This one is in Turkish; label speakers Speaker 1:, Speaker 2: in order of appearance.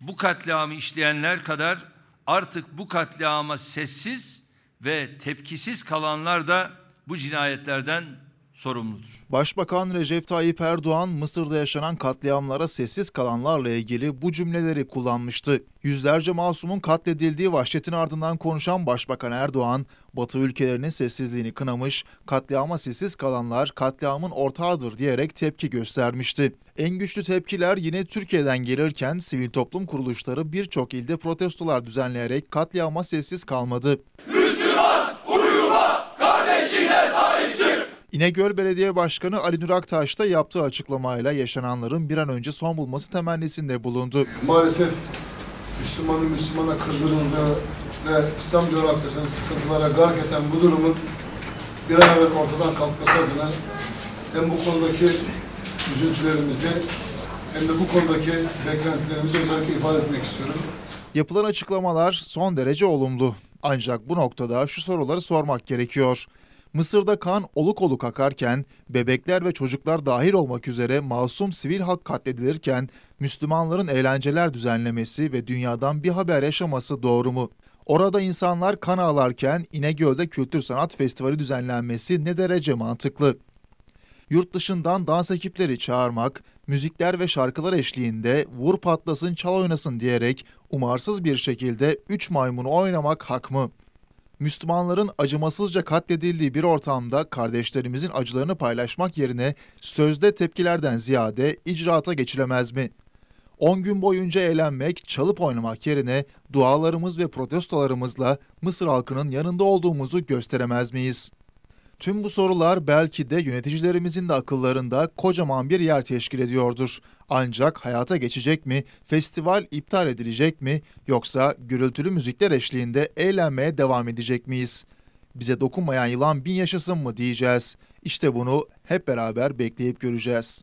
Speaker 1: bu katliamı işleyenler kadar artık bu katliama sessiz ve tepkisiz kalanlar da bu cinayetlerden sorumludur.
Speaker 2: Başbakan Recep Tayyip Erdoğan Mısır'da yaşanan katliamlara sessiz kalanlarla ilgili bu cümleleri kullanmıştı. Yüzlerce masumun katledildiği vahşetin ardından konuşan Başbakan Erdoğan, Batı ülkelerinin sessizliğini kınamış, katliama sessiz kalanlar katliamın ortağıdır diyerek tepki göstermişti. En güçlü tepkiler yine Türkiye'den gelirken sivil toplum kuruluşları birçok ilde protestolar düzenleyerek katliama sessiz kalmadı. İnegöl Belediye Başkanı Ali Nur Aktaş da yaptığı açıklamayla yaşananların bir an önce son bulması temennisinde bulundu.
Speaker 3: Maalesef Müslümanın Müslümana kırdırıldığı ve İslam coğrafyasının sıkıntılara gark eden bu durumun bir an evvel ortadan kalkması adına hem bu konudaki üzüntülerimizi hem de bu konudaki beklentilerimizi özellikle ifade etmek istiyorum.
Speaker 2: Yapılan açıklamalar son derece olumlu. Ancak bu noktada şu soruları sormak gerekiyor. Mısır'da kan oluk oluk akarken, bebekler ve çocuklar dahil olmak üzere masum sivil halk katledilirken, Müslümanların eğlenceler düzenlemesi ve dünyadan bir haber yaşaması doğru mu? Orada insanlar kan ağlarken İnegöl'de Kültür Sanat Festivali düzenlenmesi ne derece mantıklı? Yurt dışından dans ekipleri çağırmak, müzikler ve şarkılar eşliğinde vur patlasın çal oynasın diyerek umarsız bir şekilde üç maymunu oynamak hak mı? Müslümanların acımasızca katledildiği bir ortamda kardeşlerimizin acılarını paylaşmak yerine sözde tepkilerden ziyade icraata geçilemez mi? 10 gün boyunca eğlenmek, çalıp oynamak yerine dualarımız ve protestolarımızla Mısır halkının yanında olduğumuzu gösteremez miyiz? Tüm bu sorular belki de yöneticilerimizin de akıllarında kocaman bir yer teşkil ediyordur. Ancak hayata geçecek mi, festival iptal edilecek mi yoksa gürültülü müzikler eşliğinde eğlenmeye devam edecek miyiz? Bize dokunmayan yılan bin yaşasın mı diyeceğiz. İşte bunu hep beraber bekleyip göreceğiz.